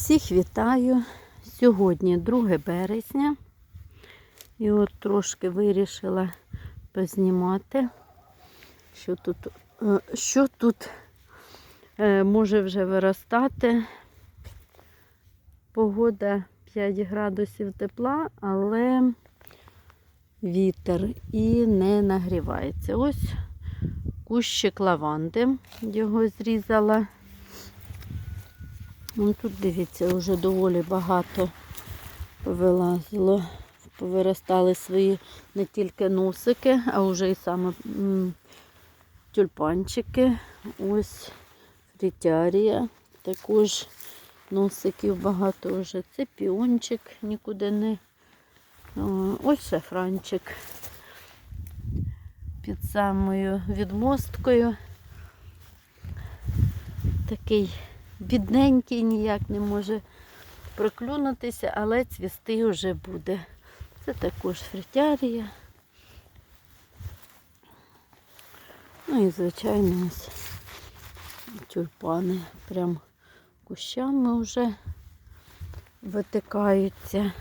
Всіх вітаю. Сьогодні 2 березня. І от трошки вирішила познімати, що тут, е, що тут е, може вже виростати. Погода 5 градусів тепла, але вітер і не нагрівається. Ось кущик лаванди, його зрізала. Ну, тут, дивіться, вже доволі багато повилазило, повиростали свої не тільки носики, а вже і саме тюльпанчики. Ось фрітярія. Також носиків багато вже. Це піончик нікуди не. Ось шафранчик під самою відмосткою. Такий бідненький, ніяк не може проклюнутися, але цвісти вже буде. Це також фритярія. Ну і, звичайно, ось тюльпани прям кущами вже витикаються.